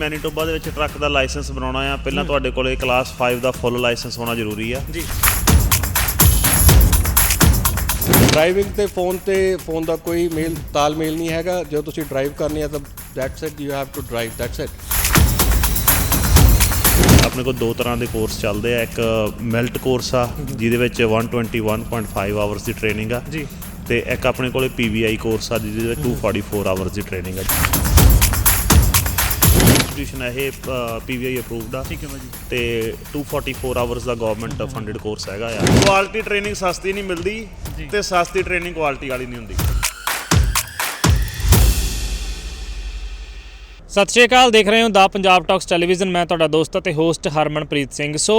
Manitoba ਦੇ ਵਿੱਚ truck ਦਾ licence ਬਣਾਉਣਾ ਆ। ਪਹਿਲਾਂ ਤੁਹਾਡੇ ਕੋਲੇ ਕਲਾਸ 5 ਦਾ ਫੁੱਲ ਲਾਇਸੈਂਸ ਹੋਣਾ ਜ਼ਰੂਰੀ ਆ। ਜੀ। ਡਰਾਈਵਿੰਗ ਤੇ ਫੋਨ ਤੇ ਫੋਨ ਦਾ ਕੋਈ ਮੇਲ ਤਾਲਮੇਲ ਨਹੀਂ ਹੈਗਾ। ਜਦੋਂ ਤੁਸੀਂ ਡਰਾਈਵ ਕਰਨੀ ਹੈ ਤਾਂ that's it you have to drive that's it ਆਪਣੇ ਕੋਲ ਦੋ ਤਰ੍ਹਾਂ ਦੇ ਕੋਰਸ ਚੱਲਦੇ ਆ। ਇੱਕ ਮੈਲਟ ਕੋਰਸ ਆ ਜਿਹਦੇ ਵਿੱਚ 121.5 ਆਵਰਸ ਦੀ ਟ੍ਰੇਨਿੰਗ ਆ। ਜੀ। ਤੇ ਇੱਕ ਆਪਣੇ ਕੋਲੇ ਪੀਵੀਆਈ ਕੋਰਸ ਆ ਜਿਹਦੇ ਵਿੱਚ 244 ਆਵਰਸ ਦੀ ਟ੍ਰੇਨਿੰਗ ਆ। ਇੰਸਟੀਟਿਊਸ਼ਨ ਹੈ ਇਹ ਪੀਵੀਆਈ ਅਪਰੂਵਡ ਆ। ਠੀਕ ਹੈ ਭਾਜੀ। ਤੇ 244 ਆਵਰਸ ਦਾ ਗਵਰਨਮੈਂਟ ਫੰਡਡ ਕੋਰਸ ਹੈਗਾ ਆ। ਕੁਆਲਿਟੀ ਟ੍ਰੇਨਿੰਗ ਸਸਤੀ ਨਹੀਂ ਮਿਲਦੀ ਤੇ ਸਸਤੀ ਟ੍ਰੇਨਿੰਗ ਕੁਆਲਿਟੀ ਵਾਲੀ ਨਹੀਂ ਹੁੰਦੀ। ਸਤਿ ਸ਼੍ਰੀ ਅਕਾਲ, ਦੇਖ ਰਹੇ ਹੋ ਦਾ ਪੰਜਾਬ ਟਾਕਸ ਟੈਲੀਵਿਜ਼ਨ ਮੈਂ ਤੁਹਾਡਾ ਦੋਸਤ ਅਤੇ ਹੋਸਟ ਹਰਮਨਪ੍ਰੀਤ ਸਿੰਘ। ਸੋ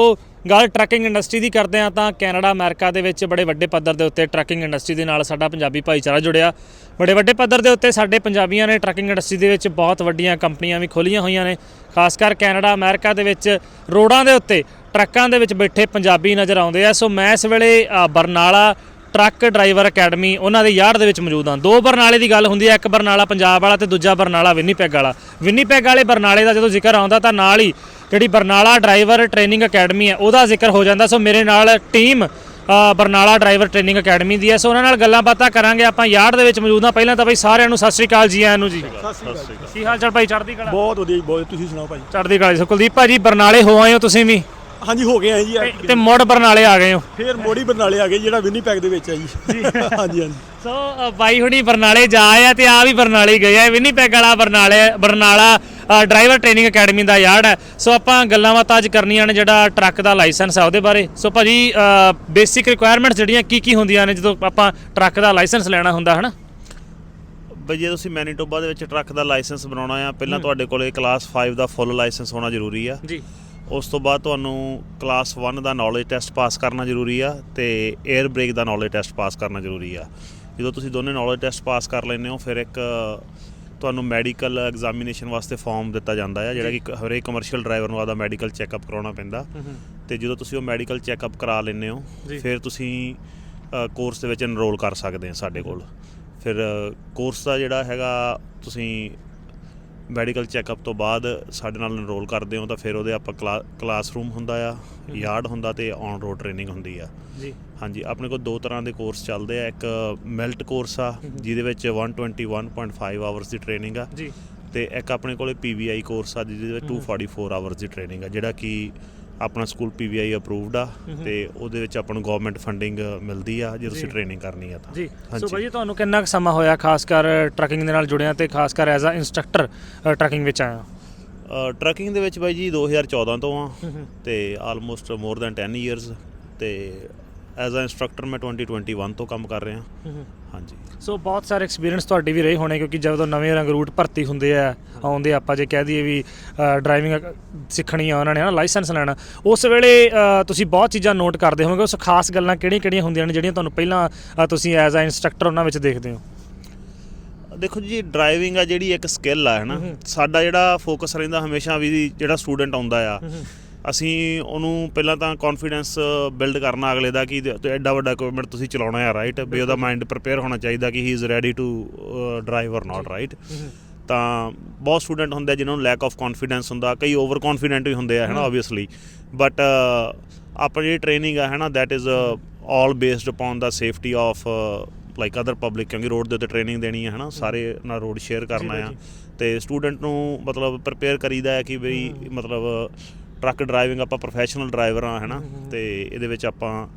ਗੱਲ ਟਰੱਕਿੰਗ ਇੰਡਸਟਰੀ ਦੀ ਕਰਦੇ ਹਾਂ ਤਾਂ ਕੈਨੇਡਾ, ਅਮਰੀਕਾ ਦੇ ਵਿੱਚ ਬੜੇ ਵੱਡੇ ਪੱਧਰ ਦੇ ਉੱਤੇ ਟਰੱਕਿੰਗ ਇੰਡਸਟਰੀ ਦੇ ਨਾਲ ਸਾਡਾ ਪੰਜਾਬੀ ਭਾਈਚਾਰਾ ਜੁੜਿਆ। ਬੜੇ ਵੱਡੇ ਪੱਧਰ ਦੇ ਉੱਤੇ ਸਾਡੇ ਪੰਜਾਬੀਆਂ ਨੇ ਟਰੱਕਿੰਗ ਇੰਡਸਟਰੀ ਦੇ ਵਿੱਚ ਬਹੁਤ ਵੱਡੀਆਂ ਕੰਪਨੀਆਂ ਵੀ ਖੋਲੀਆਂ ਹੋਈਆਂ ਨੇ। ਖਾਸ ਕਰ ਕੈਨੇਡਾ, ਅਮਰੀਕਾ ਦੇ ਵਿੱਚ ਰੋਡਾਂ ਦੇ ਉੱਤੇ, ਟਰੱਕਾਂ ਦੇ ਵਿੱਚ ਬੈਠੇ ਪੰਜਾਬੀ ਨਜ਼ਰ ਆਉਂਦੇ ਆ। ਸੋ ਮੈਂ ਇਸ ਵੇਲੇ ਬਰਨਾਲਾ ਟਰੱਕ ਡਰਾਈਵਰ ਅਕੈਡਮੀ ਉਹਨਾਂ ਦੇ ਯਾਰਡ ਦੇ ਵਿੱਚ ਮੌਜੂਦ ਹਾਂ। ਦੋ ਬਰਨਾਲੇ ਦੀ ਗੱਲ ਹੁੰਦੀ ਹੈ ਇੱਕ ਬਰਨਾਲਾ ਪੰਜਾਬ ਵਾਲਾ ਤੇ ਦੂਜਾ ਬਰਨਾਲਾ ਵਿੰਨੀਪੈਗ ਵਾਲਾ। ਵਿੰਨੀਪੈਗ ਵਾਲੇ ਬਰਨਾਲੇ ਦਾ ਜਦੋਂ ਜ਼ਿਕਰ ਆਉਂਦਾ ਤਾਂ ਨਾਲ ਹੀ ਜਿਹੜੀ ਬਰਨਾਲਾ ਡਰਾਈਵਰ ਟ੍ਰੇਨਿੰਗ ਅਕੈਡਮੀ ਹੈ ਉਹਦਾ ਜ਼ਿਕਰ ਹੋ ਜਾਂਦਾ। ਸੋ ਮੇਰੇ ਨਾਲ team Barnala driver training academy ਦੀ ਹੈ। ਸੋ ਉਹਨਾਂ ਨਾਲ ਗੱਲਾਂ ਬਾਤਾਂ ਕਰਾਂਗੇ। ਆਪਾਂ ਯਾਰਡ ਦੇ ਵਿੱਚ ਮੌਜੂਦ ਹਾਂ। ਪਹਿਲਾਂ ਤਾਂ ਬਈ ਸਾਰਿਆਂ ਨੂੰ ਸਤਿ ਸ਼੍ਰੀ ਅਕਾਲ ਜੀ ਆਇਆਂ ਨੂੰ ਜੀ। ਕੀ ਹਾਲ ਚਾਲ ਭਾਈ? ਚੜ੍ਹਦੀ ਕਲਾ? ਬਹੁਤ ਵਧੀਆ ਜੀ ਬਹੁਤ ਤੁਸੀਂ ਸੁਣਾਓ ਭਾਜੀ ਚੜ੍ਹਦੀ ਕਲਾ ਜੀ। ਸੋ ਕੁਲਦੀਪ ਭਾਜੀ ਬਰਨਾਲੇ ਹੋ ਆਏ ਹੋ ਤੁਸੀਂ ਵੀ? ਹਾਂਜੀ ਹੋ ਗਏ ਆ ਜੀ। ਤੇ- ਤੇ ਮੁੜ ਬਰਨਾਲੇ ਆ ਗਏ ਹੋ। ਫੇਰ ਮੋੜੀ ਬਰਨਾਲੇ ਆ ਗਏ ਜਿਹੜਾ ਵਿਨੀਪੈਗ ਦੇ ਵਿੱਚ ਆ ਜੀ। ਹਾਂਜੀ ਹਾਂਜੀ। ਸੋ ਅ, ਬਾਈ ਹੁਣੀ ਬਰਨਾਲੇ ਜਾ ਆ ਤੇ ਆ ਵੀ ਬਰਨਾਲੇ ਹੀ ਗਏ ਆ। ਵਿਨੀਪੈਗ ਵਾਲਾ ਬਰਨਾਲੇ ਬਰਨਾਲਾ ਡਰਾਈਵਰ ਟ੍ਰੇਨਿੰਗ ਅਕੈਡਮੀ ਦਾ ਯਾਰਡ ਹੈ। ਸੋ ਆਪਾਂ ਗੱਲਾਂ ਬਾਤਾਂ ਅੱਜ ਕਰਨੀਆਂ ਨੇ ਜਿਹੜਾ ਟਰੱਕ ਦਾ ਲਾਇਸੈਂਸ ਆ ਉਹਦੇ ਬਾਰੇ। ਸੋ ਭਾਜੀ ਬੇਸਿਕ ਰਿਕੁਆਇਰਮੈਂਟਸ ਜਿਹੜੀਆਂ ਕੀ ਕੀ ਹੁੰਦੀਆਂ ਨੇ ਜਦੋਂ ਆਪਾਂ ਟਰੱਕ ਦਾ ਲਾਇਸੈਂਸ ਲੈਣਾ ਹੁੰਦਾ ਹਨਾ? ਬਈ ਜੇ ਤੁਸੀਂ ਮੈਨੀਟੋਬਾ ਦੇ ਵਿੱਚ ਟਰੱਕ ਦਾ ਲਾਇਸੈਂਸ ਬਣਾਉਣਾ ਆ ਪਹਿਲਾਂ ਤੁਹਾਡੇ ਕੋਲੇ ਕਲਾਸ 5 ਦਾ ਫੁੱਲ ਲਾਇਸੈਂਸ ਹੋਣਾ ਜ਼ਰੂਰੀ ਆ। ਜੀ। ਉਸ ਤੋਂ ਬਾਅਦ ਤੁਹਾਨੂੰ ਕਲਾਸ 1 ਦਾ ਨੌਲੇਜ ਟੈਸਟ ਪਾਸ ਕਰਨਾ ਜ਼ਰੂਰੀ ਆ ਤੇ 에ਅਰ ਬ੍ਰੇਕ ਦਾ ਨੌਲੇਜ ਟੈਸਟ ਪਾਸ ਕਰਨਾ ਜ਼ਰੂਰੀ ਆ। ਜਦੋਂ ਤੁਸੀਂ ਦੋਨੇ ਨੌਲੇਜ ਟੈਸਟ ਪਾਸ ਕਰ ਲੈਂਦੇ ਹੋ ਫਿਰ ਇੱਕ ਤੁਹਾਨੂੰ ਮੈਡੀਕਲ ਐਗਜ਼ਾਮੀਨੇਸ਼ਨ ਵਾਸਤੇ ਫਾਰਮ ਦਿੱਤਾ ਜਾਂਦਾ ਆ ਜਿਹੜਾ ਕਿ ਹਰੇਕ ਕਮਰਸ਼ੀਅਲ ਡਰਾਈਵਰ ਨੂੰ ਆਦਾ ਮੈਡੀਕਲ ਚੈੱਕਅਪ ਕਰਾਉਣਾ ਪੈਂਦਾ। ਤੇ ਜਦੋਂ ਤੁਸੀਂ ਉਹ ਮੈਡੀਕਲ ਚੈੱਕਅਪ ਕਰਾ ਲੈਂਦੇ ਹੋ। ਫਿਰ ਤੁਸੀਂ ਕੋਰਸ ਦੇ ਵਿੱਚ ਐਨਰੋਲ ਕਰ ਸਕਦੇ ਆ ਸਾਡੇ ਕੋਲ। ਫਿਰ ਕੋਰਸ ਦਾ ਜਿਹੜਾ ਹੈਗਾ ਤੁਸੀਂ ਮੈਡੀਕਲ ਚੈੱਕਅਪ ਤੋਂ ਬਾਅਦ ਸਾਡੇ ਨਾਲ ਐਨਰੋਲ ਕਰਦੇ ਹੋ ਤਾਂ ਫਿਰ ਉਹਦੇ ਆਪਾਂ ਕਲਾਸਰੂਮ ਹੁੰਦਾ ਆ ਯਾਰਡ ਹੁੰਦਾ ਤੇ ਔਨ ਰੋਡ ਟ੍ਰੇਨਿੰਗ ਹੁੰਦੀ ਆ। ਜੀ। ਹਾਂਜੀ ਆਪਣੇ ਕੋਲ ਦੋ ਤਰ੍ਹਾਂ ਦੇ ਕੋਰਸ ਚੱਲਦੇ ਆ ਇੱਕ ਮੈਲਟ ਕੋਰਸ ਆ ਜਿਹਦੇ ਵਿੱਚ 121.5 ਆਵਰਸ ਦੀ ਟ੍ਰੇਨਿੰਗ ਆ ਜੀ। ਤੇ ਇੱਕ ਆਪਣੇ ਕੋਲੇ ਪੀਵੀਆਈ ਕੋਰਸ ਆ ਜਿਹਦੇ ਵਿੱਚ 244 ਆਵਰਸ ਦੀ ਟ੍ਰੇਨਿੰਗ ਆ ਜਿਹੜਾ ਕਿ ਆਪਣਾ ਸਕੂਲ ਪੀਵੀਆਈ ਅਪਰੂਵਡ ਆ ਤੇ ਉਹਦੇ ਵਿੱਚ ਆਪਾਂ ਨੂੰ ਗਵਰਨਮੈਂਟ ਫੰਡਿੰਗ ਮਿਲਦੀ ਆ ਜੇ ਤੁਸੀਂ ਟ੍ਰੇਨਿੰਗ ਕਰਨੀ ਆ ਤਾਂ। ਜੀ। ਸੋ। ਭਾਜੀ ਤੁਹਾਨੂੰ ਕਿੰਨਾ ਕੁ ਸਮਾਂ ਹੋਇਆ ਖਾਸ ਕਰ ਟਰੱਕਿੰਗ ਦੇ ਨਾਲ ਜੁੜਿਆ ਤੇ ਖਾਸ ਕਰ ਐਜ਼ ਅ ਇੰਸਟ੍ਰਕਟਰ ਟਰੱਕਿੰਗ ਵਿੱਚ ਆਇਆ? ਟਰੱਕਿੰਗ ਦੇ ਵਿੱਚ ਬਾਈ ਜੀ 2014 ਤੋਂ ਆ ਤੇ ਆਲਮੋਸਟ ਮੋਰ ਦੈਨ 10 ਇਅਰਸ ਤੇ ਐਜ਼ ਅ ਇੰਸਟ੍ਰਕਟਰ ਮੈਂ 2021 ਤੋਂ ਕੰਮ ਕਰ ਰਿਹਾ। ਹਾਂਜੀ। ਸੋ ਬਹੁਤ ਸਾਰੇ ਐਕਸਪੀਰੀਅੰਸ ਤੁਹਾਡੇ ਵੀ ਰਹੇ ਹੋਣੇ ਕਿਉਂਕਿ ਜਦੋਂ ਨਵੇਂ ਰੰਗ ਰੂਟ ਭਰਤੀ ਹੁੰਦੇ ਆ ਆਉਂਦੇ ਆਪਾਂ ਜੇ ਕਹਿ ਦਈਏ ਵੀ ਡਰਾਈਵਿੰਗ ਸਿੱਖਣੀ ਆ ਉਹਨਾਂ ਨੇ ਨਾ ਲਾਇਸੈਂਸ ਲੈਣਾ। ਉਸ ਵੇਲੇ ਤੁਸੀਂ ਬਹੁਤ ਚੀਜ਼ਾਂ ਨੋਟ ਕਰਦੇ ਹੋਵੋਗੇ ਉਸ ਖਾਸ ਗੱਲਾਂ ਕਿਹੜੀਆਂ-ਕਿਹੜੀਆਂ ਹੁੰਦੀਆਂ ਨੇ ਜਿਹੜੀਆਂ ਤੁਹਾਨੂੰ ਪਹਿਲਾਂ ਤੁਸੀਂ ਐਜ਼ ਅ ਇੰਸਟ੍ਰਕਟਰ ਉਹਨਾਂ ਵਿੱਚ ਦੇਖਦੇ ਹੋ? ਦੇਖੋ ਜੀ ਡਰਾਈਵਿੰਗ ਆ ਜਿਹੜੀ ਇੱਕ ਸਕਿੱਲ ਆ ਹੈਨਾ ਸਾਡਾ ਜਿਹੜਾ ਫੋਕਸ ਰਹਿੰਦਾ ਹਮੇਸ਼ਾ ਵੀ ਜਿਹੜਾ ਸਟੂਡੈਂਟ ਆਉਂਦਾ ਆ। ਅਸੀਂ ਉਹਨੂੰ ਪਹਿਲਾਂ ਤਾਂ ਕੌਨਫੀਡੈਂਸ ਬਿਲਡ ਕਰਨਾ ਅਗਲੇ ਦਾ ਕਿ ਤੇ ਐਡਾ ਵੱਡਾ ਇਕਵਿਪਮੈਂਟ ਤੁਸੀਂ ਚਲਾਉਣਾ ਹੈ ਰਾਈਟ ਵੀ ਉਹਦਾ ਮਾਈਂਡ ਪ੍ਰਿਪੇਅਰ ਹੋਣਾ ਚਾਹੀਦਾ ਕਿ he is ready to drive or not right ਤਾਂ ਬਹੁਤ ਸਟੂਡੈਂਟ ਹੁੰਦੇ ਆ ਜਿਨ੍ਹਾਂ ਨੂੰ ਲੈਕ ਆਫ ਕੌਨਫੀਡੈਂਸ ਹੁੰਦਾ ਕਈ ਓਵਰ ਕੌਨਫੀਡੈਂਟ ਵੀ ਹੁੰਦੇ ਆ ਹੈਨਾ ਆਬਵੀਅਸਲੀ ਬਟ ਆਪਾਂ ਜਿਹੜੀ ਟ੍ਰੇਨਿੰਗ ਆ ਹੈਨਾ that is all based upon the safety of like other public ਕਿਉਂਕਿ ਰੋਡ ਦੇ ਉੱਤੇ ਟ੍ਰੇਨਿੰਗ ਦੇਣੀ ਹੈ ਹਨਾ ਸਾਰੇ ਨਾਲ ਰੋਡ ਸ਼ੇਅਰ ਕਰਨਾ ਆ। ਤੇ ਸਟੂਡੈਂਟ ਨੂੰ ਮਤਲਬ ਪ੍ਰਿਪੇਅਰ ਕਰੀਦਾ ਹੈ ਕਿ ਬਈ ਮਤਲਬ ਟਰੱਕ ਡਰਾਈਵਿੰਗ ਆਪਾਂ ਪ੍ਰੋਫੈਸ਼ਨਲ ਡਰਾਈਵਰ ਆ ਹਨਾ? ਤੇ ਇਹਦੇ ਵਿੱਚ ਆਪਾਂ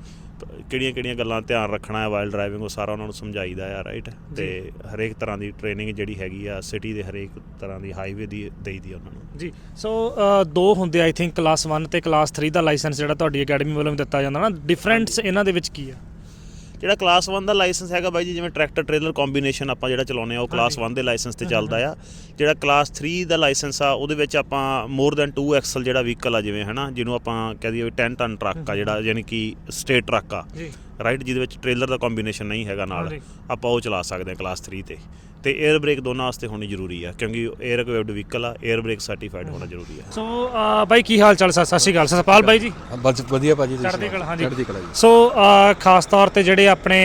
ਕਿਹੜੀਆਂ ਕਿਹੜੀਆਂ ਗੱਲਾਂ ਧਿਆਨ ਰੱਖਣਾ ਹੈ ਵਾਈਲ ਡਰਾਈਵਿੰਗ ਉਹ ਸਾਰਾ ਉਹਨਾਂ ਨੂੰ ਸਮਝਾਈਦਾ ਆ ਰਾਈਟ ਤੇ ਹਰੇਕ ਤਰ੍ਹਾਂ ਦੀ ਟ੍ਰੇਨਿੰਗ ਜਿਹੜੀ ਹੈਗੀ ਆ ਸਿਟੀ ਦੇ ਹਰੇਕ ਤਰ੍ਹਾਂ ਦੀ ਹਾਈਵੇ ਦੀ ਦੇਈਦੀ ਆ ਉਹਨਾਂ ਨੂੰ। ਜੀ ਸੋ ਦੋ ਹੁੰਦੇ ਆਈ ਥਿੰਕ ਕਲਾਸ 1 ਤੇ ਕਲਾਸ 3 ਦਾ ਲਾਇਸੈਂਸ ਜਿਹੜਾ ਤੁਹਾਡੀ ਅਕੈਡਮੀ ਵੱਲੋਂ ਦਿੱਤਾ ਜਾਂਦਾ ਨਾ ਡਿਫਰੈਂਸ ਇਹਨਾਂ ਦੇ ਵਿੱਚ ਕੀ ਆ? ਜਿਹੜਾ ਕਲਾਸ 1 ਦਾ ਲਾਇਸੈਂਸ ਹੈਗਾ ਬਾਈ ਜੀ ਜਿਵੇਂ ਟਰੈਕਟਰ ਟ੍ਰੇਲਰ ਕੰਬੀਨੇਸ਼ਨ ਆਪਾਂ ਜਿਹੜਾ ਚਲਾਉਂਦੇ ਆ ਉਹ ਕਲਾਸ 1 ਦੇ ਲਾਇਸੈਂਸ ਤੇ ਚੱਲਦਾ ਆ। ਜਿਹੜਾ ਕਲਾਸ 3 ਦਾ ਲਾਇਸੈਂਸ ਆ ਉਹਦੇ ਵਿੱਚ ਆਪਾਂ ਮੋਰ ਦੈਨ 2 ਐਕਸਲ ਜਿਹੜਾ ਵਹੀਕਲ ਆ ਜਿਵੇਂ ਹਨਾ ਜਿਹਨੂੰ ਆਪਾਂ ਕਹਿ ਦਈਏ ਵੀ 10 ਟਨ ਟਰੱਕ ਆ ਜਿਹੜਾ ਯਾਨੀ ਕਿ ਸਟੇਟ ਟਰੱਕ ਆ। ਜੀ। ਰਾਈਟ ਜਿਹਦੇ ਵਿੱਚ ਟ੍ਰੇਲਰ ਦਾ ਕੰਬੀਨੇਸ਼ਨ ਨਹੀਂ ਹੈਗਾ ਨਾਲ। ਆਪਾਂ ਉਹ ਚਲਾ ਸਕਦੇ ਹਾਂ ਕਲਾਸ 3 ਤੇ। ਤੇ 에ਅਰ ਬ੍ਰੇਕ ਦੋਨਾਂ ਵਾਸਤੇ ਹੋਣੀ ਜ਼ਰੂਰੀ ਆ ਕਿਉਂਕਿ 에ਅਰ ਰਿਕਵਰਡ ਵਹੀਕਲ ਆ 에ਅਰ ਬ੍ਰੇਕ ਸਰਟੀਫਾਈਡ ਹੋਣਾ ਜ਼ਰੂਰੀ ਆ। ਸੋ ਭਾਈ ਕੀ ਹਾਲ ਚਾਲ ਸਰ ਸਤਿ ਸ਼੍ਰੀ ਅਕਾਲ ਸਤਪਾਲ ਭਾਈ ਜੀ। ਬਸ ਵਧੀਆ ਭਾਜੀ ਤੁਸੀਂ ਚੜ੍ਹਦੀ ਕਲਾ ਹਾਂਜੀ। ਚੜ੍ਹਦੀ ਕਲਾ ਜੀ। ਸੋ ਖਾਸ ਤੌਰ ਤੇ ਜਿਹੜੇ ਆਪਣੇ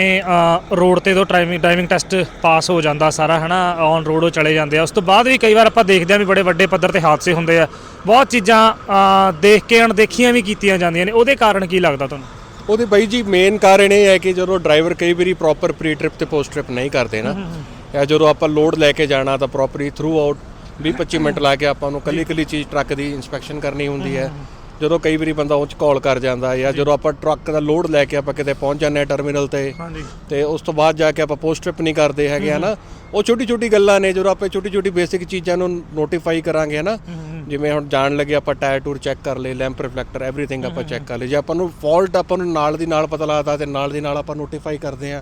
ਰੋਡ ਤੇ ਦੋ ਡਰਾਈਵਿੰਗ ਡਰਾਈਵਿੰਗ ਟੈਸਟ ਪਾਸ ਹੋ ਜਾਂਦਾ ਸਾਰਾ ਹਨਾ ਔਨ ਰੋਡ ਉਹ ਚਲੇ ਜਾਂਦੇ ਆ। ਉਸ ਤੋਂ ਬਾਅਦ ਵੀ ਕਈ ਵਾਰ ਆਪਾਂ ਦੇਖਦੇ ਆ ਵੀ ਬੜੇ ਵੱਡੇ ਪੱਧਰ ਤੇ ਹਾਦਸੇ ਹੁੰਦੇ ਆ। ਬਹੁਤ ਚੀਜ਼ਾਂ ਦੇਖ ਕੇ ਅਣਦੇਖੀਆਂ ਵੀ ਕੀਤੀਆਂ ਜਾਂਦੀਆਂ ਨੇ। ਉਹਦੇ ਕਾਰਨ ਕੀ ਲੱਗਦਾ ਤੁਹਾਨੂੰ? ਉਹਦੇ ਬਾਈ ਜੀ ਮੇਨ ਕਾਰਨ ਇਹ ਹੈ ਕਿ ਜਦੋਂ ਡਰਾਈਵਰ ਕਈ ਵਾਰੀ ਪ੍ਰੋਪਰ ਪ੍ਰੀ ਟ੍ਰਿਪ ਤੇ ਪੋਸਟ ਟ੍ਰਿਪ ਨਹੀਂ ਕਰਦੇ ਨਾ ਜਾਂ ਜਦੋਂ ਆਪਾਂ ਲੋਡ ਲੈ ਕੇ ਜਾਣਾ ਤਾਂ ਪ੍ਰੋਪਰਲੀ ਥਰੂ ਆਊਟ 20 25 ਮਿੰਟ ਲਾ ਕੇ ਆਪਾਂ ਨੂੰ ਕੱਲੀ ਕੱਲੀ ਚੀਜ਼ ਟਰੱਕ ਦੀ ਇਨਸਪੈਕਸ਼ਨ ਕਰਨੀ ਹੁੰਦੀ ਹੈ। ਜਦੋਂ ਕਈ ਵਾਰੀ ਬੰਦਾ ਉਹ ਚ ਕਾਲ ਕਰ ਜਾਂਦਾ ਜਾਂ ਜਦੋਂ ਆਪਾਂ ਟਰੱਕ ਦਾ ਲੋਡ ਲੈ ਕੇ ਆਪਾਂ ਕਿਤੇ ਪਹੁੰਚ ਜਾਂਦੇ ਹਾਂ ਟਰਮੀਨਲ ਤੇ ਤੇ ਉਸ ਤੋਂ ਬਾਅਦ ਜਾ ਕੇ ਆਪਾਂ ਪੋਸਟ ਟ੍ਰਿਪ ਨਹੀਂ ਕਰਦੇ ਹੈਗੇ ਹਨਾ। ਉਹ ਛੋਟੀ ਛੋਟੀ ਗੱਲਾਂ ਨੇ ਜਦੋਂ ਆਪਾਂ ਛੋਟੀ ਛੋਟੀ ਬੇਸਿਕ ਚੀਜ਼ਾਂ ਨੂੰ ਨੋਟੀਫਾਈ ਕਰਾਂਗੇ ਹਨਾ ਜਿਵੇਂ ਹੁਣ ਜਾਣ ਲੱਗੇ ਆਪਾਂ ਟਾਇਰ ਟੂਰ ਚੈੱਕ ਕਰ ਲਏ ਲੈਂਪ ਰਿਫਲੈਕਟਰ ਐਵਰੀਥਿੰਗ ਆਪਾਂ ਚੈੱਕ ਕਰ ਲਏ। ਜੇ ਆਪਾਂ ਨੂੰ ਫਾਲਟ ਆਪਾਂ ਨੂੰ ਨਾਲ ਦੀ ਨਾਲ ਪਤਾ ਲੱਗਦਾ ਤੇ ਨਾਲ ਦੀ ਨਾਲ ਆਪਾਂ ਨੋਟੀਫਾਈ ਕਰਦੇ ਆ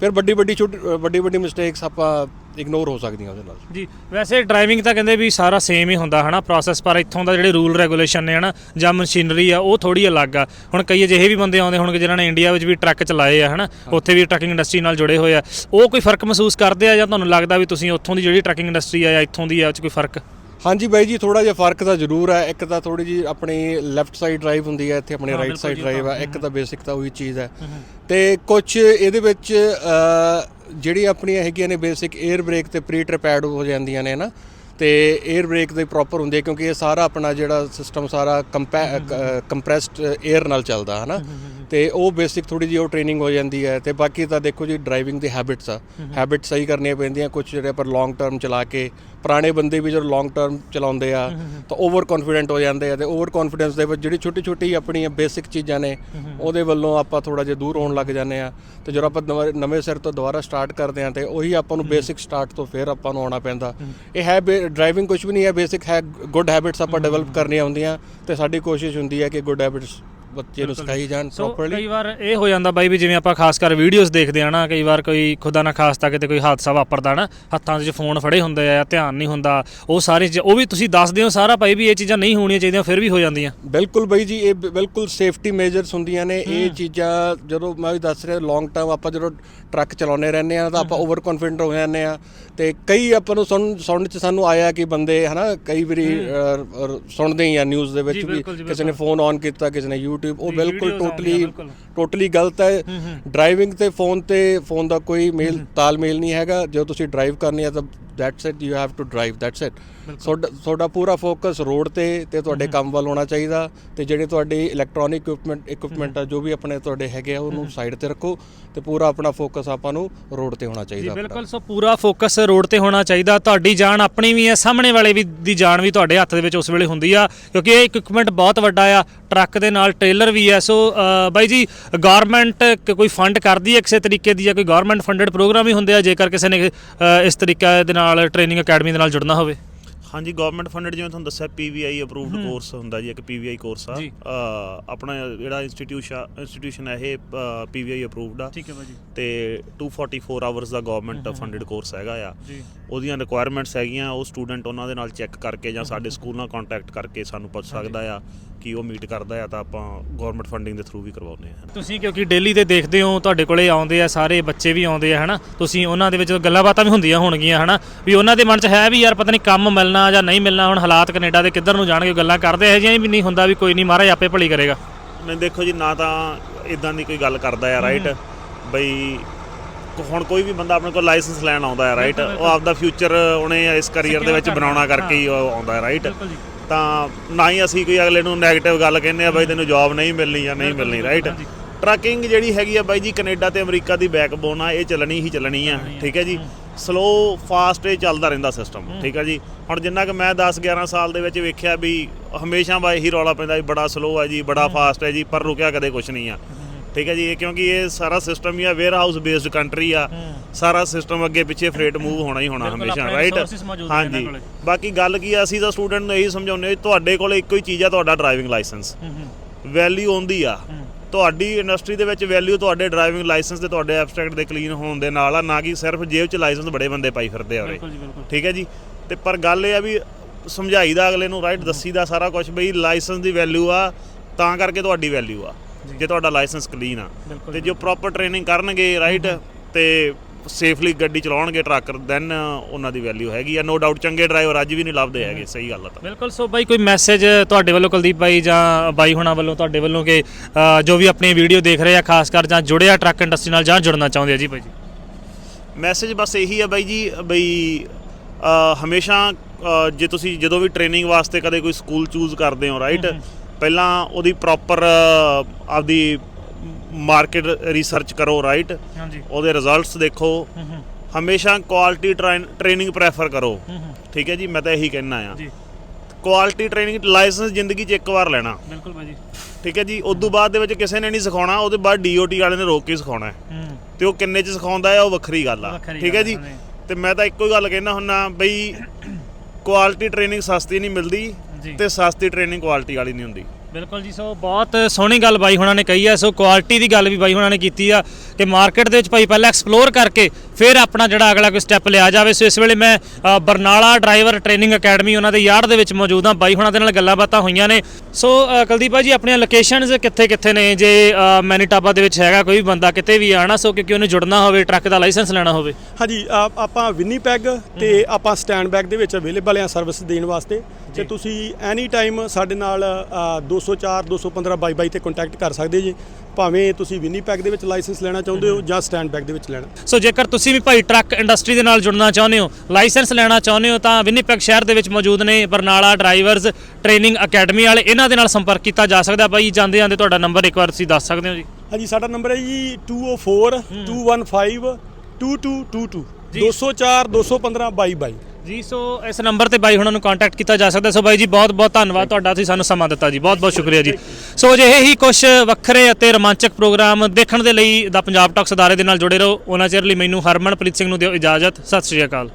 ਫਿਰ ਵੱਡੀ ਵੱਡੀ ਵੱਡੀ ਵੱਡੀ ਮਿਸਟੇਕਸ ਆਪਾਂ ਇਗਨੋਰ ਹੋ ਸਕਦੀਆਂ ਉਹਦੇ ਨਾਲ। ਜੀ ਵੈਸੇ ਡਰਾਈਵਿੰਗ ਤਾਂ ਕਹਿੰਦੇ ਵੀ ਸਾਰਾ ਸੇਮ ਹੀ ਹੁੰਦਾ ਹਨਾ? ਪ੍ਰੋਸੈਸ ਪਰ ਇੱਥੋਂ ਦਾ ਜਿਹੜੇ ਰੂਲ ਰੈਗੂਲੇਸ਼ਨ ਨੇ ਹਨਾ? ਜਾਂ ਮਸ਼ੀਨਰੀ ਆ ਉਹ ਥੋੜੀ ਅਲੱਗ ਆ। ਹੁਣ ਕਈ ਅਜਿਹੇ ਵੀ ਬੰਦੇ ਆਉਂਦੇ ਹੋਣਗੇ ਜਿਨ੍ਹਾਂ ਨੇ ਇੰਡੀਆ ਵਿੱਚ ਵੀ ਟਰੱਕ ਚਲਾਏ ਆ ਹਨਾ? ਉੱਥੇ ਵੀ ਟਰੱਕਿੰਗ ਇੰਡਸਟਰੀ ਨਾਲ ਜੁੜੇ ਹੋਏ ਆ। ਉਹ ਕੋਈ ਫ਼ਰਕ ਮਹਿਸੂਸ ਕਰਦੇ ਆ ਜਾਂ ਤੁਹਾਨੂੰ ਲੱਗਦਾ ਵੀ ਤੁਸੀਂ ਉੱਥੋਂ ਦੀ ਜਿਹੜੀ ਟਰੱਕਿੰਗ ਇੰਡਸਟਰੀ ਆ ਜਾਂ ਇੱਥੋਂ ਦੀ ਆ ਉਹ 'ਚ ਕੋਈ ਫ਼ਰਕ? ਹਾਂਜੀ ਬਾਈ ਜੀ ਥੋੜਾ ਜਿਹਾ ਫ਼ਰਕ ਤਾਂ ਜ਼ਰੂਰ ਹੈ ਇੱਕ ਤਾਂ ਥੋੜੀ ਜੀ ਆਪਣੀ ਲੈਫਟ ਸਾਈਡ ਡਰਾਈਵ ਹੁੰਦੀ ਹੈ ਇੱਥੇ ਆਪਣੀ ਰਾਈਟ ਸਾਈਡ ਡਰਾਈਵ ਹੈ। ਇੱਕ ਤਾਂ ਬੇਸਿਕ ਤਾਂ ਉਹੀ ਚੀਜ਼ ਹੈ। ਤੇ ਕੁਝ ਇਹਦੇ ਵਿੱਚ ਜਿਹੜੀ ਆਪਣੀਆਂ ਹੈਗੀਆਂ ਨੇ ਬੇਸਿਕ 에ਅਰ ਬ੍ਰੇਕ ਤੇ ਪ੍ਰੀ ਟ੍ਰਿਪ ਐਡ ਹੋ ਜਾਂਦੀਆਂ ਨੇ ਨਾ? ਤੇ 에ਅਰ ਬ੍ਰੇਕ ਦੇ ਪ੍ਰੋਪਰ ਹੁੰਦੇ ਕਿਉਂਕਿ ਇਹ ਸਾਰਾ ਆਪਣਾ ਜਿਹੜਾ ਸਿਸਟਮ ਸਾਰਾ ਕੰਪਰੈਸਡ 에ਅਰ ਨਾਲ ਚੱਲਦਾ ਹੈ ਨਾ ਤੇ ਉਹ ਬੇਸਿਕ ਥੋੜੀ ਜਿਹੀ ਉਹ ਟ੍ਰੇਨਿੰਗ ਹੋ ਜਾਂਦੀ ਹੈ ਤੇ ਬਾਕੀ ਤਾਂ ਦੇਖੋ ਜੀ ਡਰਾਈਵਿੰਗ ਦੀ ਹੈਬਿਟਸ ਆ। ਹੈਬਿਟ ਸਹੀ ਕਰਨੀਆਂ ਪੈਂਦੀਆਂ ਕੁਝ ਜਿਹੜੇ ਪਰ ਲੌਂਗ ਟਰਮ ਚਲਾ ਕੇ ਪੁਰਾਣੇ ਬੰਦੇ ਵੀ ਜਦੋਂ ਲੌਂਗ ਟਰਮ ਚਲਾਉਂਦੇ ਆ ਤਾਂ ਓਵਰ ਕੌਨਫੀਡੈਂਟ ਹੋ ਜਾਂਦੇ ਆ ਤੇ ਓਵਰ ਕੌਨਫੀਡੈਂਸ ਦੇ ਵਿੱਚ ਜਿਹੜੀ ਛੋਟੀ ਛੋਟੀ ਆਪਣੀਆਂ ਬੇਸਿਕ ਚੀਜ਼ਾਂ ਨੇ ਉਹਦੇ ਵੱਲੋਂ ਆਪਾਂ ਥੋੜਾ ਜਿਹਾ ਦੂਰ ਹੋਣ ਲੱਗ ਜਾਂਦੇ ਆ। ਤੇ ਜਦੋਂ ਆਪਾਂ ਨਵੇਂ- ਨਵੇਂ ਸਿਰ ਤੋਂ ਦੁਬਾਰਾ ਸਟਾਰਟ ਕਰਦੇ ਆ ਤੇ ਉਹੀ ਆਪਾਂ ਨੂੰ ਬੇਸਿਕ ਸਟਾਰਟ ਤੋਂ ਫਿਰ ਆਪਾਂ ਨੂੰ ਆਉਣਾ ਪੈਂਦਾ। ਇਹ ਹੈ ਡਰਾਈਵਿੰਗ ਕੁਝ ਵੀ ਨਹੀਂ ਹੈ ਬੇਸਿਕ ਹੈ ਗੁੱਡ ਹੈਬਿਟਸ ਆਪਾਂ ਡਿਵੈਲਪ ਕਰਨੀਆਂ ਹੁੰਦੀਆਂ ਤੇ ਸਾਡੀ ਕੋਸ਼ਿਸ਼ ਹੁੰਦੀ ਹੈ ਕਿ ਗੁੱਡ ਹੈਬਿਟਸ ਬੱਚੇ ਨੂੰ ਸਿਖਾਈ ਜਾਣ ਸੋ ਪ੍ਰੋਪਰਲੀ ਕਈ ਵਾਰ ਇਹ ਹੋ ਜਾਂਦਾ ਬਾਈ ਵੀ ਜਿਵੇਂ ਆਪਾਂ ਖਾਸ ਕਰ ਵੀਡੀਓਜ਼ ਦੇਖਦੇ ਆ ਨਾ ਕਈ ਵਾਰ ਕੋਈ ਖੁਦਾ ਨਾ ਖਾਸਤਾ ਕਿਤੇ ਕੋਈ ਹਾਦਸਾ ਵਾਪਰਦਾ ਨਾ ਹੱਥਾਂ 'ਚ ਫੋਨ ਫੜੇ ਹੁੰਦੇ ਆ ਧਿਆਨ ਨਹੀਂ ਹੁੰਦਾ ਉਹ ਸਾਰੇ ਚੀਜ਼ਾਂ- ਉਹ ਵੀ ਤੁਸੀਂ ਦੱਸਦੇ ਹੋ ਸਾਰਾ ਭਾਈ ਵੀ ਇਹ ਚੀਜ਼ਾਂ ਨਹੀਂ ਹੋਣੀਆਂ ਚਾਹੀਦੀਆਂ ਫਿਰ ਵੀ ਹੋ ਜਾਂਦੀਆਂ। ਬਿਲਕੁਲ ਬਈ ਜੀ ਇਹ ਬ- ਬਿਲਕੁਲ ਸੇਫਟੀ ਮੇਜਰਸ ਹੁੰਦੀਆਂ ਨੇ ਇਹ ਚੀਜ਼ਾਂ ਜਦੋਂ ਮੈਂ ਵੀ ਦੱਸ ਰਿਹਾ ਲੌਂਗ ਟਰਮ ਆਪਾਂ ਜਦੋਂ ਟਰੱਕ ਚਲਾਉਂਦੇ ਰਹਿੰਦੇ ਆ ਤਾਂ ਆਪਾਂ ਓਵਰ ਕੌਨਫੀਡੈਂਟ ਹੋ ਜਾਂਦੇ ਆ ਤੇ ਕਈ ਆਪਾਂ ਨੂੰ ਸੁਣ ਸੁਣਨ ਚ ਸਾਨੂੰ ਆਇਆ ਕਿ ਬੰਦੇ ਹਨਾ ਕਈ ਵਾਰੀ ਅ, ਅ, ਸੁਣਦੇ ਹੀ ਆ ਨਿਊਜ਼ ਦੇ ਵਿੱਚ ਵੀ ਕਿਸੇ ਨੇ ਫੋਨ ਔਨ ਕੀਤਾ ਕਿਸੇ ਨੇ YouTube ਉਹ ਜੀ, ਬਿਲਕੁਲ ਟੋਟਲੀ। ਟੋਟਲੀ ਗਲਤ ਹੈ। ਡਰਾਈਵਿੰਗ ਤੇ ਫੋਨ ਤੇ ਫੋਨ ਦਾ ਕੋਈ ਮੇਲ ਤਾਲਮੇਲ ਨਹੀਂ ਹੈਗਾ। ਜਦੋਂ ਤੁਸੀਂ ਡਰਾਈਵ ਕਰਨੀ ਹੈ ਤਾਂ that's it you have to drive that's it ਤੁਹਾਡਾ ਪੂਰਾ ਫੋਕਸ ਰੋਡ ਤੇ ਤੇ ਤੁਹਾਡੇ ਕੰਮ ਵੱਲ ਹੋਣਾ ਚਾਹੀਦਾ। ਤੇ ਜਿਹੜੇ ਤੁਹਾਡੇ ਇਲੈਕਟ੍ਰੋਨਿਕ ਇਕਵਿਪਮੈਂਟ ਇਕਵਿਪਮੈਂਟ ਆ ਜੋ ਵੀ ਆਪਣੇ ਤੁਹਾਡੇ ਹੈਗੇ ਆ ਉਹਨੂੰ ਸਾਈਡ ਤੇ ਰੱਖੋ ਤੇ ਪੂਰਾ ਆਪਣਾ ਫੋਕਸ ਆਪਾਂ ਨੂੰ ਰੋਡ ਤੇ ਹੋਣਾ ਜੀ ਚਾਹੀਦਾ ਆਪਣਾ। ਬਿਲਕੁਲ। ਸੋ ਪੂਰਾ ਫੋਕਸ ਰੋਡ ਤੇ ਹੋਣਾ ਚਾਹੀਦਾ। ਤੁਹਾਡੀ ਜਾਨ ਆਪਣੀ ਵੀ ਹੈ ਸਾਹਮਣੇ ਵਾਲੇ ਵੀ ਦੀ ਜਾਨ ਵੀ ਤੁਹਾਡੇ ਹੱਥ ਦੇ ਵਿੱਚ ਉਸ ਵੇਲੇ ਹੁੰਦੀ ਆ ਕਿਉਂਕਿ ਇਹ ਇਕਵਿਪਮੈਂਟ ਬਹੁਤ ਵੱਡਾ ਆ। ਟਰੱਕ ਦੇ ਨਾਲ ਟ੍ਰੇਲਰ ਵੀ ਹੈ। ਸੋ ਬਾਈ ਜੀ ਗਵਰਨਮੈਂਟ ਕੋਈ ਫੰਡ ਕਰਦੀ ਹੈ ਕਿਸੇ ਤਰੀਕੇ ਦੀ ਜਾਂ ਕੋਈ ਗਵਰਨਮੈਂਟ ਫੰਡਡ ਪ੍ਰੋਗਰਾਮ ਹੀ ਹੁੰਦੇ ਆ ਜੇਕਰ ਕਿਸੇ ਨੇ ਇਸ ਤਰੀਕੇ ਦੇ ਨਾਲ ਟ੍ਰੇਨਿੰਗ ਅਕੈਡਮੀ ਦੇ ਨਾਲ ਜੁੜਨਾ ਹੋਵੇ? ਹਾਂਜੀ ਗਵਰਨਮੈਂਟ ਫੰਡਡ ਜਿਵੇਂ ਤੁਹਾਨੂੰ ਦੱਸਿਆ ਪੀਵੀਆਈ ਅਪਰੂਵਡ ਕੋਰਸ ਹੁੰਦਾ ਜੀ ਇੱਕ ਪੀਵੀਆਈ ਕੋਰਸ ਆ। ਆਪਣਾ ਜਿਹੜਾ ਇੰਸਟੀਟਿਊਸ਼ਨ ਇੰਸਟੀਟਿਊਸ਼ਨ ਹੈ ਇਹ ਪੀਵੀਆਈ ਅਪਰੂਵਡ ਆ। ਠੀਕ ਹੈ ਬਾਈ ਜੀ। ਤੇ 244 ਆਵਰਸ ਦਾ ਗਵਰਨਮੈਂਟ ਫੰਡਡ ਕੋਰਸ ਹੈਗਾ ਆ। ਜੀ। ਉਹਦੀਆਂ ਰਿਕੁਆਇਰਮੈਂਟਸ ਹੈਗੀਆਂ ਉਹ ਸਟੂਡੈਂਟ ਉਹਨਾਂ ਦੇ ਨਾਲ ਚੈੱਕ ਕਰਕੇ ਜਾਂ ਸਾਡੇ ਸਕੂਲ ਨਾਲ ਕੰਟੈਕਟ ਕਰਕੇ ਸਾਨੂੰ ਪੁੱਛ ਸਕਦਾ ਆ। ਕਿ ਉਹ ਮੀਟ ਕਰਦਾ ਆ ਤਾਂ ਆਪਾਂ ਗਵਰਨਮੈਂਟ ਫੰਡਿੰਗ ਦੇ ਥਰੂ ਵੀ ਕਰਵਾਉਂਦੇ ਆ। ਤੁਸੀਂ ਕਿਉਂਕਿ ਡੇਲੀ ਤੇ ਦੇਖਦੇ ਹੋ ਤੁਹਾਡੇ ਕੋਲੇ ਆਉਂਦੇ ਆ ਸਾਰੇ ਬੱਚੇ ਵੀ ਆਉਂਦੇ ਆ ਹਨਾ? ਤੁਸੀਂ ਉਹਨਾਂ ਦੇ ਵਿੱਚ ਗੱਲਾਂ ਬਾਤਾਂ ਵੀ ਹੁੰਦੀਆਂ ਹੋਣਗੀਆਂ ਹਨਾ? ਵੀ ਉਹਨਾਂ ਦੇ ਮਨ 'ਚ ਹੈ ਵੀ ਯਾਰ ਪਤਾ ਨਹੀਂ ਕੰਮ ਮਿਲਣਾ ਜਾਂ ਨਹੀਂ ਮਿਲਣਾ ਹੁਣ ਹਾਲਾਤ ਕੈਨੇਡਾ ਦੇ ਕਿੱਧਰ ਨੂੰ ਜਾਣਗੇ ਗੱਲਾਂ ਕਰਦੇ ਇਹ ਜਿਹੀਆਂ ਵੀ ਨਹੀਂ ਹੁੰਦਾ ਵੀ ਕੋਈ ਨਹੀਂ ਮਹਾਰਾਜ ਆਪੇ ਭਲੀ ਕਰੇਗਾ। ਮੈਂ ਦੇਖੋ ਜੀ ਨਾ ਤਾਂ ਇਦਾਂ ਦੀ ਕੋਈ ਗੱਲ ਕਰਦਾ ਆ ਰਾਈਟ ਬਈ ਹੁਣ ਕੋਈ ਵੀ ਬੰਦਾ ਆਪਣੇ ਕੋਲ ਲਾਇਸੈਂਸ ਲੈਣ ਆਉਂਦਾ ਹੈ ਰਾਈਟ ਉਹ ਆਪਦਾ ਫਿਊਚਰ ਉਹਨੇ ਇਸ ਕੈਰੀਅਰ ਦੇ ਵਿੱਚ ਬਣਾਉਣਾ ਕਰਕੇ ਹੀ। ਉਹ ਆਉਂਦਾ ਹੈ ਰਾਈਟ ਤਾਂ ਨਾ ਹੀ ਅਸੀਂ ਕੋਈ ਅਗਲੇ ਨੂੰ 네ਗੇਟਿਵ ਗੱਲ ਕਹਿੰਦੇ ਆ ਬਾਈ ਤੈਨੂੰ ਜੌਬ ਨਹੀਂ ਮਿਲਣੀ ਜਾਂ ਨਹੀਂ ਮਿਲਣੀ ਰਾਈਟ ਟਰੱਕਿੰਗ ਜਿਹੜੀ ਹੈਗੀ ਆ ਬਾਈ ਜੀ ਕੈਨੇਡਾ ਤੇ ਅਮਰੀਕਾ ਦੀ ਬੈਕਬੋਨ ਆ ਇਹ ਚੱਲਣੀ ਹੀ ਚੱਲਣੀ ਆ ਠੀਕ ਹੈ ਜੀ? ਸਲੋ ਫਾਸਟ ਇਹ ਚੱਲਦਾ ਰਹਿੰਦਾ ਸਿਸਟਮ ਠੀਕ ਹੈ ਜੀ? ਹੁਣ ਜਿੰਨਾ ਕਿ ਮੈਂ 10 11 ਸਾਲ ਦੇ ਵਿੱਚ ਵੇਖਿਆ ਵੀ ਹਮੇਸ਼ਾ ਬਾ ਇਹੀ ਰੌਲਾ ਪੈਂਦਾ ਵੀ ਬੜਾ ਸਲੋ ਆ ਜੀ ਬੜਾ ਫਾਸਟ ਹੈ ਜੀ ਪਰ ਰੁਕਿਆ ਕਦੇ ਕੁਝ ਨਹੀਂ ਆ। ਠੀਕ ਹੈ ਜੀ ਇਹ ਕਿਉਂਕਿ ਇਹ ਸਾਰਾ ਸਿਸਟਮ ਹੀ ਆ ਵੇਅਰ ਹਾਊਸ ਬੇਸਡ ਕੰਟਰੀ ਆ ਸਾਰਾ ਸਿਸਟਮ ਅੱਗੇ ਪਿੱਛੇ ਫਰੇਟ ਮੂਵ ਹੋਣਾ ਹੀ ਹੋਣਾ ਹਮੇਸ਼ਾ ਰਾਈਟ ਹਾਂਜੀ। ਬਾਕੀ ਗੱਲ ਕੀ ਆ ਅਸੀਂ ਤਾਂ ਸਟੂਡੈਂਟ ਨੂੰ ਇਹੀ ਸਮਝਾਉਂਦੇ ਤੁਹਾਡੇ ਕੋਲ ਇੱਕੋ ਹੀ ਚੀਜ਼ ਆ ਤੁਹਾਡਾ ਡਰਾਈਵਿੰਗ ਲਾਇਸੈਂਸ ਵੈਲਿਊ ਆਉਂਦੀ ਆ। ਤੁਹਾਡੀ ਇੰਡਸਟਰੀ ਦੇ ਵਿੱਚ ਵੈਲਿਊ ਤੁਹਾਡੇ ਡਰਾਈਵਿੰਗ ਲਾਇਸੈਂਸ ਤੇ ਤੁਹਾਡੇ ਐਬਸਟ੍ਰੈਕਟ ਦੇ ਕਲੀਨ ਹੋਣ ਦੇ ਨਾਲ ਆ ਨਾ ਕਿ ਸਿਰਫ ਜੇਬ 'ਚ ਲਾਇਸੈਂਸ ਬੜੇ ਬੰਦੇ ਪਾਈ ਫਿਰਦੇ ਆ ਉਰੇ। ਠੀਕ ਹੈ ਜੀ? ਤੇ ਪਰ ਗੱਲ ਇਹ ਆ ਵੀ ਸਮਝਾਈਦਾ ਅਗਲੇ ਨੂੰ ਰਾਈਟ ਦੱਸੀਦਾ ਸਾਰਾ ਕੁਝ ਬਈ ਲਾਇਸੈਂਸ ਦੀ ਵੈਲਿਊ ਆ ਤਾਂ ਕਰਕੇ ਤੁਹਾਡੀ ਵੈਲਿਊ ਆ। ਜੇ ਤੁਹਾਡਾ ਲਾਇਸੈਂਸ ਕਲੀਨ ਆ ਤੇ ਜੋ। ਪ੍ਰੋਪਰ ਟ੍ਰੇਨਿੰਗ ਕਰਨਗੇ ਰਾਈਟ ਤੇ ਸੇਫਲੀ ਗੱਡੀ ਚਲਾਉਣਗੇ ਟਰੱਕ ਦੈਨ ਉਹਨਾਂ ਦੀ ਵੈਲਿਊ ਹੈਗੀ ਆ। ਨੋ ਡਾਊਟ ਚੰਗੇ ਡਰਾਈਵਰ ਅੱਜ ਵੀ ਨਹੀਂ ਲੱਭਦੇ ਹੈਗੇ ਸਹੀ ਗੱਲ ਆ ਤਾਂ। ਬਿਲਕੁਲ ਸੋ ਬਾਈ ਕੋਈ ਮੈਸੇਜ ਤੁਹਾਡੇ ਵੱਲੋਂ ਕੁਲਦੀਪ ਬਾਈ ਜਾਂ ਬਾਈ ਹੁਣਾਂ ਵੱਲੋਂ ਤੁਹਾਡੇ ਵੱਲੋਂ ਕਿ ਅ, ਜੋ ਵੀ ਆਪਣੀ ਵੀਡੀਓ ਦੇਖ ਰਹੇ ਆ ਖਾਸ ਕਰ ਜਾਂ ਜੁੜਿਆ ਟਰੱਕ ਇੰਡਸਟਰੀ ਨਾਲ ਜਾਂ ਜੁੜਨਾ ਚਾਹੁੰਦੇ ਆ ਜੀ ਬਾਈ ਜੀ? ਮੈਸੇਜ ਬਸ ਇਹੀ ਆ ਬਾਈ ਜੀ ਬਈ ਅ, ਹਮੇਸ਼ਾ ਅ, ਜੇ ਤੁਸੀਂ ਜਦੋਂ ਵੀ ਟ੍ਰੇਨਿੰਗ ਵਾਸਤੇ ਕਦੇ ਕੋਈ ਸਕੂਲ ਚੂਜ਼ ਕਰਦੇ ਹੋ ਰਾਈਟ ਪਹਿਲਾਂ ਉਹਦੀ ਪ੍ਰੋਪਰ ਆਪਦੀ ਮਾਰਕੀਟ ਰਿਸਰਚ ਕਰੋ ਰਾਈਟ ਹਾਂਜੀ। ਉਹਦੇ ਰਿਜ਼ਲਟਸ ਦੇਖੋ। ਹਮੇਸ਼ਾ ਕੁਆਲਿਟੀ ਟ੍ਰੇਨਿੰਗ ਪ੍ਰੈਫਰ ਕਰੋ। ਠੀਕ ਹੈ ਜੀ? ਮੈਂ ਤਾਂ ਇਹੀ ਕਹਿਣਾ ਆ। ਜੀ। ਕੁਆਲਿਟੀ ਟ੍ਰੇਨਿੰਗ ਲਾਇਸੈਂਸ ਜ਼ਿੰਦਗੀ 'ਚ ਇੱਕ ਵਾਰ ਲੈਣਾ। ਬਿਲਕੁਲ ਬਾਈ ਜੀ ਠੀਕ ਹੈ ਜੀ? ਉਸ ਤੋਂ ਬਾਅਦ ਦੇ ਵਿੱਚ ਕਿਸੇ ਨੇ ਨਹੀਂ ਸਿਖਾਉਣਾ ਉਹਦੇ ਬਾਅਦ ਡੀਓਟੀ ਵਾਲੇ ਨੇ ਰੋਕ ਕੇ ਸਿਖਾਉਣਾ। ਤੇ ਉਹ ਕਿੰਨੇ 'ਚ ਸਿਖਾਉਂਦਾ ਹੈ ਉਹ ਵੱਖਰੀ ਗੱਲ ਆ। ਠੀਕ ਹੈ ਜੀ। ਤੇ ਮੈਂ ਤਾਂ ਇੱਕੋ ਹੀ ਗੱਲ ਕਹਿਣਾ ਹੁੰਨਾ ਬਈ ਕੁਆਲਿਟੀ ਟ੍ਰੇਨਿੰਗ ਸਸਤੀ ਨਹੀਂ ਮਿਲਦੀ। ਜੀ। ਤੇ ਸਸਤੀ ਟ੍ਰੇਨਿੰਗ ਕੁਆਲਿਟੀ ਵਾਲੀ ਨਹੀਂ ਹੁੰਦੀ ਬਿਲਕੁਲ ਜੀ ਸੋ ਬਹੁਤ ਸੋਹਣੀ ਗੱਲ ਬਾਈ ਹੁਣਾਂ ਨੇ ਕਹੀ ਹੈ ਸੋ ਕੁਆਲਿਟੀ ਦੀ ਗੱਲ ਵੀ ਬਾਈ ਹੁਣਾਂ ਨੇ ਕੀਤੀ ਆ ਕਿ ਮਾਰਕੀਟ ਦੇ ਵਿੱਚ ਭਾਈ ਪਹਿਲਾਂ ਐਕਸਪਲੋਰ ਕਰਕੇ ਫਿਰ ਆਪਣਾ ਜਿਹੜਾ ਅਗਲਾ ਕੋਈ ਸਟੈਪ ਲਿਆ ਜਾਵੇ। ਸੋ ਇਸ ਵੇਲੇ ਮੈਂ ਬਰਨਾਲਾ ਡਰਾਈਵਰ ਟ੍ਰੇਨਿੰਗ ਅਕੈਡਮੀ ਉਹਨਾਂ ਦੇ ਯਾਰਡ ਦੇ ਵਿੱਚ ਮੌਜੂਦ ਹਾਂ। ਬਾਈ ਹੁਣਾਂ ਦੇ ਨਾਲ ਗੱਲਾਂ ਬਾਤਾਂ ਹੋਈਆਂ ਨੇ। ਸੋ ਕੁਲਦੀਪ ਜੀ ਆਪਣੀਆਂ ਲੋਕੇਸ਼ਨਸ ਕਿੱਥੇ ਕਿੱਥੇ ਨੇ? ਜੇ ਮੈਨੀਟਾਬਾ ਦੇ ਵਿੱਚ ਹੈਗਾ ਕੋਈ ਵੀ ਬੰਦਾ ਕਿਤੇ ਵੀ ਆਣਾ ਸੋ ਕਿਉਂਕਿ ਉਹਨੇ ਜੁੜਨਾ ਹੋਵੇ ਟਰੱਕ ਦਾ ਲਾਇਸੈਂਸ ਲੈਣਾ ਹੋਵੇ। ਹਾਂਜੀ ਆਪਾਂ ਵਿਨੀਪੈਗ ਤੇ ਆਪਾਂ ਸਟੈਂਡ ਬੈਗ ਦੇ ਵਿੱਚ ਅਵੇਲੇਬਲ ਆ ਸਰਵਿਸ ਦੇਣ ਵਾਸਤੇ। ਤੇ ਤੁਸੀਂ ਐਨੀ ਟਾਈਮ ਸਾਡੇ ਨਾਲ ਆ, 204 215 ਬਾਈ ਬਾਈ ਤੇ ਕੰਟੈਕਟ ਕਰ ਸਕਦੇ ਜੀ। ਭਾਵੇਂ ਤੁਸੀਂ ਵਿਨੀਪੈਗ ਦੇ ਵਿੱਚ ਲਾਇਸੈਂਸ ਲੈਣਾ ਚਾਹੁੰਦੇ ਹੋ ਜਾਂ ਸਟੈਂਡ ਬੈਗ ਦੇ ਵਿੱਚ ਲੈਣਾ। ਸੋ ਜੇਕਰ ਤੁਸੀਂ ਵੀ ਭਾਈ ਟਰੱਕ ਇੰਡਸਟਰੀ ਦੇ ਨਾਲ ਜੁੜਨਾ ਚਾਹੁੰਦੇ ਹੋ ਲਾਇਸੈਂਸ ਲੈਣਾ ਚਾਹੁੰਦੇ ਹੋ ਤਾਂ ਵਿਨੀਪੈਗ ਸ਼ਹਿਰ ਦੇ ਵਿੱਚ ਮੌਜੂਦ ਨੇ ਬਰਨਾਲਾ ਡਰਾਈਵਰਸ ਟ੍ਰੇਨਿੰਗ ਅਕੈਡਮੀ ਵਾਲੇ। ਇਹਨਾਂ ਦੇ ਨਾਲ ਸੰਪਰਕ ਕੀਤਾ ਜਾ ਸਕਦਾ ਬਾਈ ਜਾਂਦੇ ਜਾਂਦੇ ਤੁਹਾਡਾ ਨੰਬਰ ਇੱਕ ਵਾਰ ਤੁਸੀਂ ਦੱਸ ਸਕਦੇ ਹੋ ਜੀ। ਹਾਂਜੀ ਸਾਡਾ ਨੰਬਰ ਹੈ ਜੀ 204 215 2222 204 215 ਬਾਈ ਬਾਈ। ਜੀ ਸੋ ਇਸ ਨੰਬਰ ਤੇ ਬਾਈ ਹੁਣਾਂ ਨੂੰ ਕੰਟੈਕਟ ਕੀਤਾ ਜਾ ਸਕਦਾ। ਸੋ ਬਾਈ ਜੀ ਬਹੁਤ ਬਹੁਤ ਧੰਨਵਾਦ ਤੁਹਾਡਾ। ਤੁਸੀਂ ਸਾਨੂੰ ਸਮਾਂ ਦਿੱਤਾ ਜੀ। ਬਹੁਤ ਬਹੁਤ ਸ਼ੁਕਰੀਆ ਜੀ। ਸੋ ਅਜਿਹੇ ਹੀ ਕੁਝ ਵੱਖਰੇ ਅਤੇ ਰੋਮਾਂਚਕ ਪ੍ਰੋਗਰਾਮ ਦੇਖਣ ਦੇ ਲਈ ਦਾ ਪੰਜਾਬ ਟਾਕਸ ਅਦਾਰੇ ਦੇ ਨਾਲ ਜੁੜੇ ਰਹੋ। ਉਹਨਾਂ ਚਿਰ ਲਈ ਮੈਨੂੰ ਹਰਮਨਪ੍ਰੀਤ ਸਿੰਘ ਨੂੰ ਦਿਓ ਇਜਾਜ਼ਤ। ਸਤਿ ਸ਼੍ਰੀ ਅਕਾਲ।